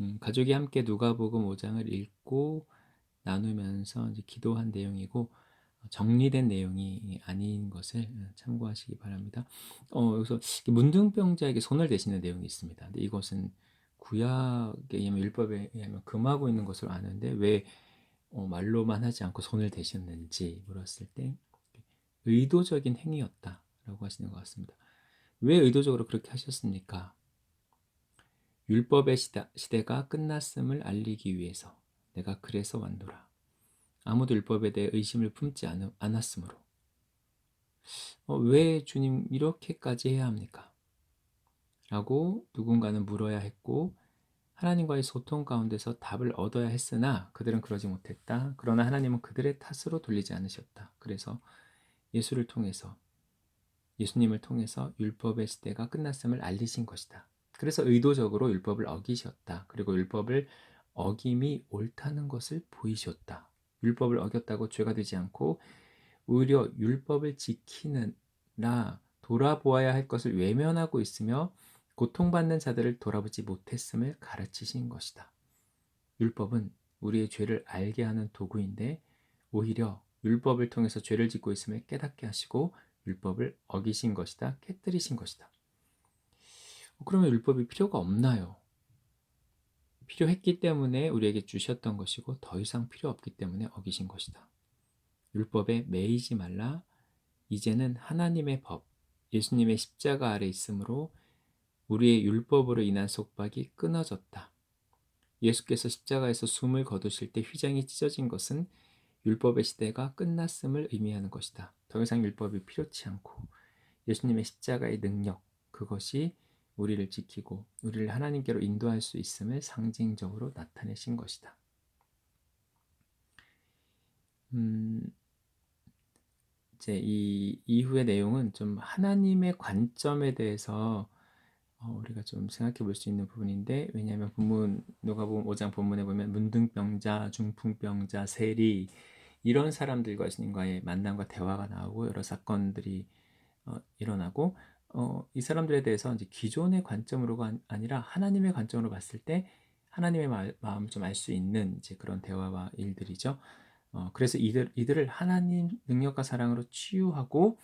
음, 가족이 함께 누가복음 5장을 읽고 나누면서 기도한 내용이고 정리된 내용이 아닌 것을 참고하시기 바랍니다. 어, 여기서 문둥병자에게 손을 대시는 내용이 있습니다. 근데 이것은 구약에 의하면 율법에 의하면 금하고 있는 것으로 아는데 왜 어, 말로만 하지 않고 손을 대셨는지 물었을 때 의도적인 행위였다라고 하시는 것 같습니다. 왜 의도적으로 그렇게 하셨습니까? 율법의 시대, 가 끝났음을 알리기 위해서 내가 그래서 완도라. 아무도 율법에 대해 의심을 품지 않, 않았으므로 어, 왜 주님 이렇게까지 해야 합니까? 라고 누군가는 물어야 했고 하나님과의 소통 가운데서 답을 얻어야 했으나 그들은 그러지 못했다. 그러나 하나님은 그들의 탓으로 돌리지 않으셨다. 그래서 예수를 통해서 예수님을 통해서 율법의 시대가 끝났음을 알리신 것이다. 그래서 의도적으로 율법을 어기셨다. 그리고 율법을 어김이 옳다는 것을 보이셨다. 율법을 어겼다고 죄가 되지 않고 오히려 율법을 지키는 나 돌아보아야 할 것을 외면하고 있으며 고통받는 자들을 돌아보지 못했음을 가르치신 것이다. 율법은 우리의 죄를 알게 하는 도구인데 오히려 율법을 통해서 죄를 짓고 있음을 깨닫게 하시고 율법을 어기신 것이다. 깨뜨리신 것이다. 그러면 율법이 필요가 없나요? 필요했기 때문에 우리에게 주셨던 것이고 더 이상 필요 없기 때문에 어기신 것이다. 율법에 매이지 말라. 이제는 하나님의 법, 예수님의 십자가 아래 있으므로 우리의 율법으로 인한 속박이 끊어졌다. 예수께서 십자가에서 숨을 거두실 때 휘장이 찢어진 것은 율법의 시대가 끝났음을 의미하는 것이다. 더 이상 율법이 필요치 않고 예수님의 십자가의 능력, 그것이 우리를 지키고 우리를 하나님께로 인도할 수 있음을 상징적으로 나타내신 것이다. 음, 이제 이 이후의 내용은 좀 하나님의 관점에 대해서 어, 우리가 좀 생각해 볼 수 있는 부분인데 왜냐하면 본문 누가복음 5장 본문에 보면 문둥병자, 중풍병자, 세리 이런 사람들과 주님과의 만남과 대화가 나오고 여러 사건들이 어, 일어나고 어, 이 사람들에 대해서 이제 기존의 관점으로가 아니라 하나님의 관점으로 봤을 때 하나님의 마, 음을 좀 알 수 있는 이제 그런 대화와 일들이죠. 어, 그래서 이들 이들을 하나님 능력과 사랑으로 치유하고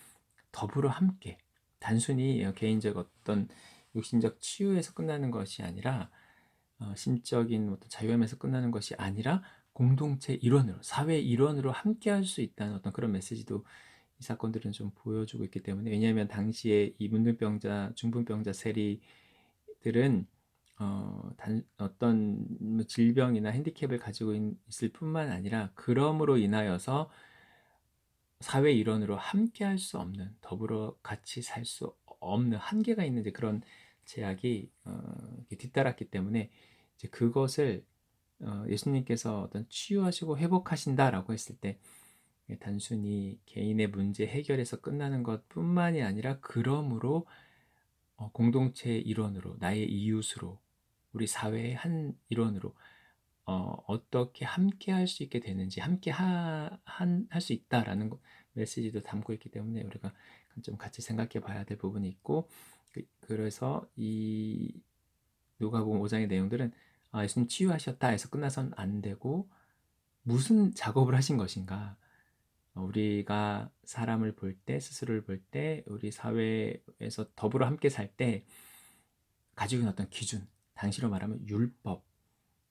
더불어 함께 단순히 개인적 어떤 육신적 치유에서 끝나는 것이 아니라 어, 심적인 어떤 자유함에서 끝나는 것이 아니라 공동체 일원으로 사회 일원으로 함께 할 수 있다는 어떤 그런 메시지도 이 사건들은 좀 보여주고 있기 때문에 왜냐하면 당시에 이 문둥병자, 중풍병자 세리들은 어, 단, 어떤 뭐 질병이나 핸디캡을 가지고 있, 을 뿐만 아니라 그럼으로 인하여서 사회 일원으로 함께 할 수 없는 더불어 같이 살 수 없는 한계가 있는 그런 제약이 어, 뒤따랐기 때문에 이제 그것을 어, 예수님께서 어떤 치유하시고 회복하신다라고 했을 때 단순히 개인의 문제 해결에서 끝나는 것 뿐만이 아니라 그러므로 어, 공동체의 일원으로 나의 이웃으로 우리 사회의 한 일원으로 어, 어떻게 함께 할 수 있게 되는지 함께 할 수 있다라는 메시지도 담고 있기 때문에 우리가 좀 같이 생각해 봐야 될 부분이 있고 그, 래서이 누가복음 5장의 내용들은 아, 예수님 치유하셨다 해서 끝나선 안 되고 무슨 작업을 하신 것인가 우리가 사람을 볼 때, 스스로를 볼 때, 우리 사회에서 더불어 함께 살 때 가지고 있는 어떤 기준, 당시로 말하면 율법,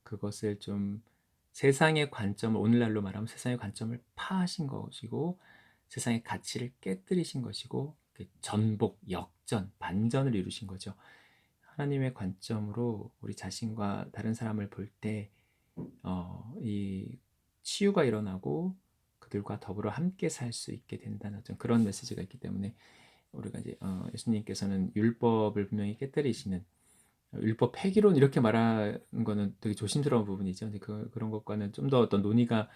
그것을 좀 세상의 관점을, 오늘날로 말하면 세상의 관점을 파하신 것이고, 세상의 가치를 깨뜨리신 것이고, 그 전복, 역전, 반전을 이루신 거죠. 하나님의 관점으로 우리 자신과 다른 사람을 볼 때, 어, 이 치유가 일어나고 그들과 더불어 함께 살 수 있게 된다는 어떤 그런 메시지가 있기 때문에 우리가 이제 어, 예수님께서는 율법을 분명히 깨뜨리시는 율법 폐기론 이렇게 말하는 거는 되게 조심스러운 부분이죠. 근데 그, 그런 것과는 좀 더 어떤 논의가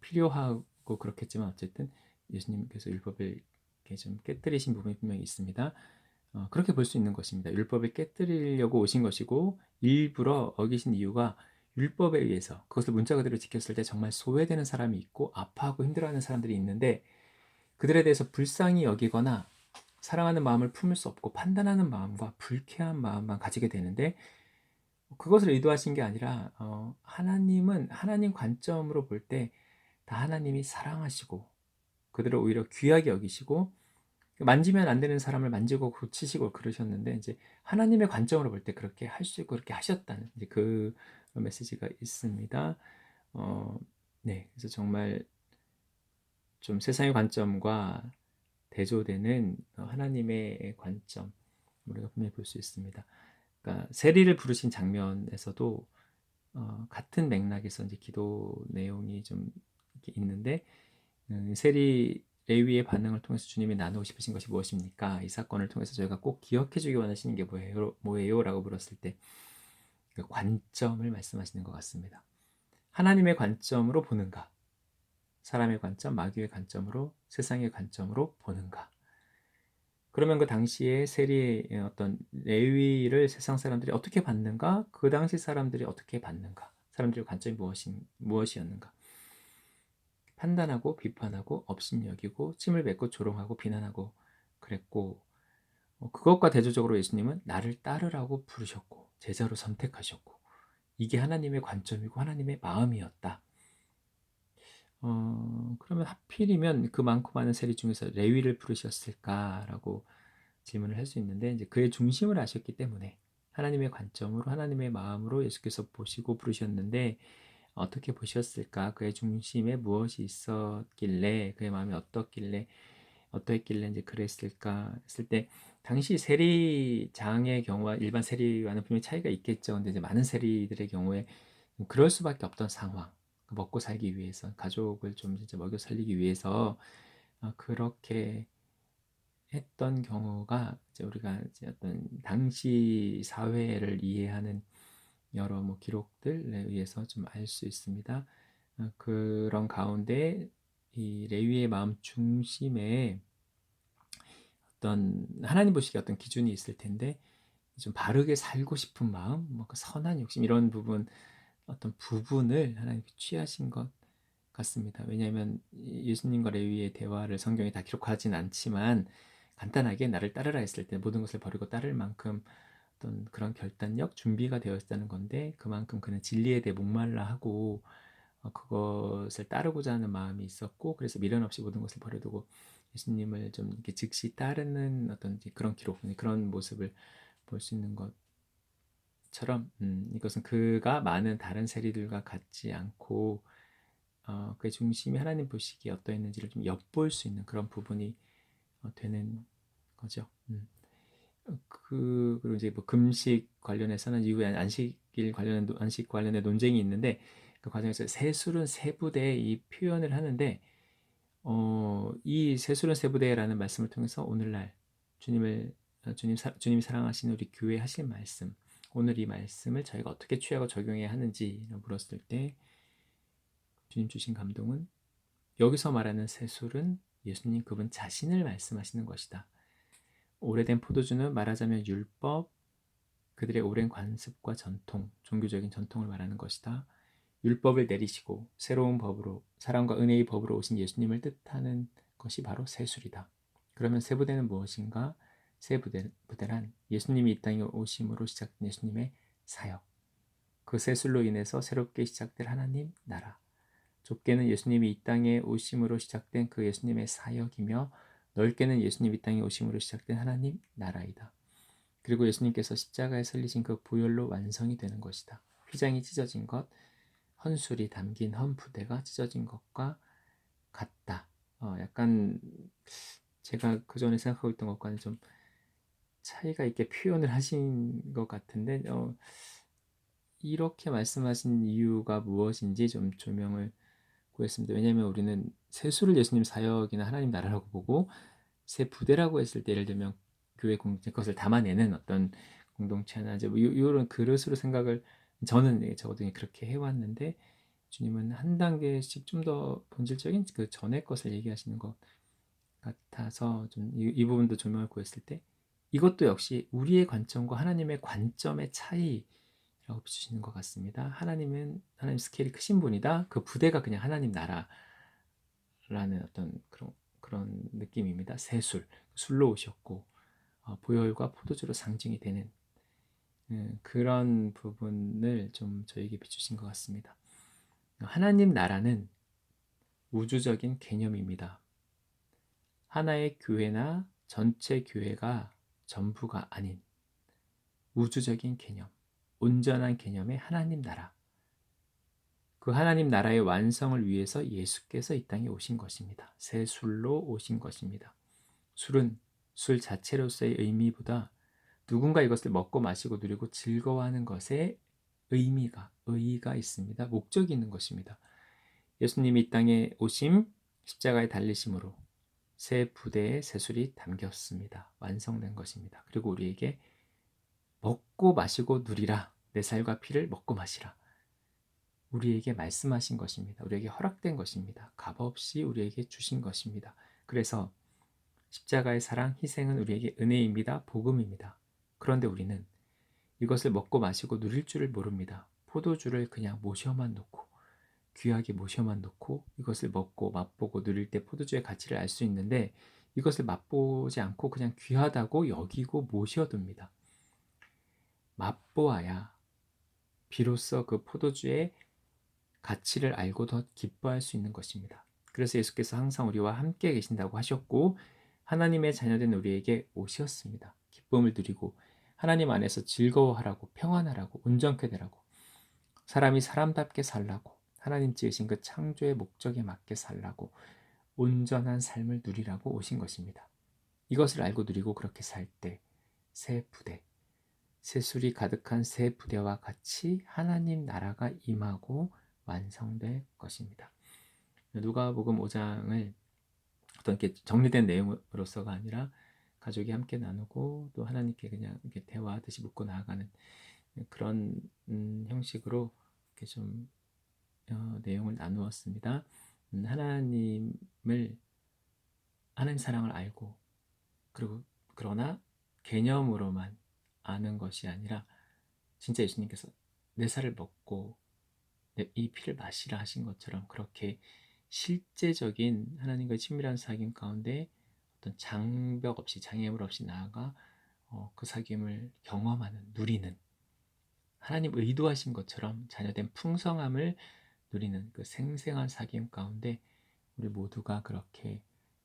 필요하고 그렇겠지만 어쨌든 예수님께서 율법을 좀 깨뜨리신 부분이 분명히 있습니다. 어, 그렇게 볼 수 있는 것입니다. 율법을 깨뜨리려고 오신 것이고 일부러 어기신 이유가 율법에 의해서 그것을 문자 그대로 지켰을 때 정말 소외되는 사람이 있고 아파하고 힘들어하는 사람들이 있는데 그들에 대해서 불쌍히 여기거나 사랑하는 마음을 품을 수 없고 판단하는 마음과 불쾌한 마음만 가지게 되는데 그것을 의도하신 게 아니라 어 하나님은 하나님 관점으로 볼 때 다 하나님이 사랑하시고 그들을 오히려 귀하게 여기시고 만지면 안 되는 사람을 만지고 고치시고 그러셨는데 이제 하나님의 관점으로 볼 때 그렇게 할 수 있고 그렇게 하셨다는 이제 그 메시지가 있습니다. 어, 네, 그래서 정말 좀 세상의 관점과 대조되는 하나님의 관점 우리가 분명히 볼 수 있습니다. 그러니까 세리를 부르신 장면에서도 어, 같은 맥락에서 이제 기도 내용이 좀 있는데 음, 세리 레위의 반응을 통해서 주님이 나누고 싶으신 것이 무엇입니까? 이 사건을 통해서 저희가 꼭 기억해 주기 원하시는 게 뭐예요? 뭐예요? 라고 물었을 때 그 관점을 말씀하시는 것 같습니다. 하나님의 관점으로 보는가? 사람의 관점, 마귀의 관점으로, 세상의 관점으로 보는가? 그러면 그 당시에 세리의 어떤 레위를 세상 사람들이 어떻게 받는가? 그 당시 사람들이 어떻게 받는가? 사람들의 관점이 무엇이, 무엇이었는가? 판단하고 비판하고 업신여기고 침을 뱉고 조롱하고 비난하고 그랬고 어, 그것과 대조적으로 예수님은 나를 따르라고 부르셨고 제자로 선택하셨고 이게 하나님의 관점이고 하나님의 마음이었다. 어, 그러면 하필이면 그 많고 많은 세리 중에서 레위를 부르셨을까라고 질문을 할 수 있는데 이제 그의 중심을 아셨기 때문에 하나님의 관점으로 하나님의 마음으로 예수께서 보시고 부르셨는데 어떻게 보셨을까? 그의 중심에 무엇이 있었길래 그의 마음이 어떻길래 어떠했길래 이제 그랬을까 했을 때 당시 세리장의 경우와 일반 세리와는 분명히 차이가 있겠죠. 근데 이제 많은 세리들의 경우에 그럴 수밖에 없던 상황. 먹고 살기 위해서 가족을 좀 진짜 먹여 살리기 위해서 어, 그렇게 했던 경우가 이제 우리가 이제 어떤 당시 사회를 이해하는 여러 뭐 기록들에 의해서 좀 알 수 있습니다. 어, 그런 가운데 이 레위의 마음 중심에 어떤 하나님 보시기에 어떤 기준이 있을 텐데 좀 바르게 살고 싶은 마음, 뭐 그 선한 욕심 이런 부분 어떤 부분을 하나님 취하신 것 같습니다. 왜냐하면 예수님과 레위의 대화를 성경에 다 기록하진 않지만 간단하게 나를 따르라 했을 때 모든 것을 버리고 따를 만큼 어떤 그런 결단력, 준비가 되어 있다는 건데 그만큼 그는 진리에 대해 목말라 하고 어, 그것을 따르고자 하는 마음이 있었고 그래서 미련 없이 모든 것을 버려두고 예수님을 좀 이렇게 즉시 따르는 어떤 그런 기록, 그런 모습을 볼 수 있는 것처럼 음, 이것은 그가 많은 다른 세리들과 같지 않고 어, 그의 중심이 하나님 보시기에 어떠했는지를 좀 엿볼 수 있는 그런 부분이 어, 되는 거죠. 음. 그 그리고 이제 뭐 금식 관련해서는 이후에 안식일 관련한 안식 관련의 논쟁이 있는데 그 과정에서 세술은 세 부대 이 표현을 하는데 어, 이 세술은 세부대라는 말씀을 통해서 오늘날 주님을 어, 주님 사, 주님이 사랑하시는 우리 교회 하실 말씀 오늘 이 말씀을 저희가 어떻게 취하고 적용해야 하는지 물었을 때 주님 주신 감동은 여기서 말하는 세술은 예수님 그분 자신을 말씀하시는 것이다. 오래된 포도주는 말하자면 율법, 그들의 오랜 관습과 전통, 종교적인 전통을 말하는 것이다. 율법을 내리시고 새로운 법으로 사랑과 은혜의 법으로 오신 예수님을 뜻하는 것이 바로 세술이다. 그러면 세 부대는 무엇인가? 세 부대, 부대란 예수님이 이 땅에 오심으로 시작된 예수님의 사역. 그 세술로 인해서 새롭게 시작될 하나님 나라. 좁게는 예수님이 이 땅에 오심으로 시작된 그 예수님의 사역이며 넓게는 예수님 이 땅에 오심으로 시작된 하나님 나라이다. 그리고 예수님께서 십자가에 설리신 그 보혈로 완성이 되는 것이다. 휘장이 찢어진 것, 헌술이 담긴 헌부대가 찢어진 것과 같다. 어, 약간 제가 그 전에 생각하고 있던 것과는 좀 차이가 있게 표현을 하신 것 같은데 어, 이렇게 말씀하신 이유가 무엇인지 좀 조명을 구했습니다. 왜냐하면 우리는 세수를 예수님 사역이나 하나님 나라라고 보고 세 부대라고 했을 때 예를 들면 교회 공동체 것을 담아내는 어떤 공동체나 이제 뭐 이런 그릇으로 생각을 저는 적어도 그렇게 해왔는데 주님은 한 단계씩 좀 더 본질적인 그 전의 것을 얘기하시는 것 같아서 좀이 이 부분도 조명을 구했을 때 이것도 역시 우리의 관점과 하나님의 관점의 차이 라고 비추시는 것 같습니다. 하나님은 하나님 스케일이 크신 분이다. 그 부대가 그냥 하나님 나라라는 어떤 그런 그런 느낌입니다. 새술 술로 오셨고 어, 보혈과 포도주로 상징이 되는 예, 그런 부분을 좀 저에게 비추신 것 같습니다. 하나님 나라는 우주적인 개념입니다. 하나의 교회나 전체 교회가 전부가 아닌 우주적인 개념, 온전한 개념의 하나님 나라. 그 하나님 나라의 완성을 위해서 예수께서 이 땅에 오신 것입니다. 새 술로 오신 것입니다. 술은 술 자체로서의 의미보다 누군가 이것을 먹고 마시고 누리고 즐거워하는 것에 의미가, 의의가 있습니다. 목적이 있는 것입니다. 예수님이 이 땅에 오심, 십자가에 달리심으로 새 부대에 새 술이 담겼습니다. 완성된 것입니다. 그리고 우리에게 먹고 마시고 누리라. 내 살과 피를 먹고 마시라. 우리에게 말씀하신 것입니다. 우리에게 허락된 것입니다. 값없이 우리에게 주신 것입니다. 그래서 십자가의 사랑, 희생은 우리에게 은혜입니다. 복음입니다. 그런데 우리는 이것을 먹고 마시고 누릴 줄을 모릅니다. 포도주를 그냥 모셔만 놓고 귀하게 모셔만 놓고 이것을 먹고 맛보고 누릴 때 포도주의 가치를 알 수 있는데 이것을 맛보지 않고 그냥 귀하다고 여기고 모셔둡니다. 맛보아야 비로소 그 포도주의 가치를 알고 더 기뻐할 수 있는 것입니다. 그래서 예수께서 항상 우리와 함께 계신다고 하셨고 하나님의 자녀된 우리에게 오셨습니다. 기쁨을 누리고 하나님 안에서 즐거워하라고 평안하라고 온전케 되라고 사람이 사람답게 살라고 하나님 지으신 그 창조의 목적에 맞게 살라고 온전한 삶을 누리라고 오신 것입니다. 이것을 알고 누리고 그렇게 살 때 새 부대, 새술이 가득한 새 부대와 같이 하나님 나라가 임하고 완성될 것입니다. 누가복음 5장을 어떤 이렇게 정리된 내용으로서가 아니라 가족이 함께 나누고 또 하나님께 그냥 이렇게 대화하듯이 묻고 나아가는 그런 음, 형식으로 이렇게 좀 어, 내용을 나누었습니다. 음, 하나님을 하나님 사랑을 알고 그리고 그러나 개념으로만 아는 것이 아니라 진짜 예수님께서 내 살을 먹고 이 피를 마시라 하신 것처럼 그렇게 실제적인 하나님과 친밀한 사귐 가운데 어떤 장벽 없이 장애물 없이 나아가 어, 그 사귐을 경험하는 누리는 하나님 의도하신 것처럼 자녀된 풍성함을 누리는 그 생생한 사귐 가운데 우리 모두가 그렇게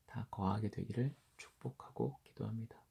다 거하게 되기를 축복하고 기도합니다.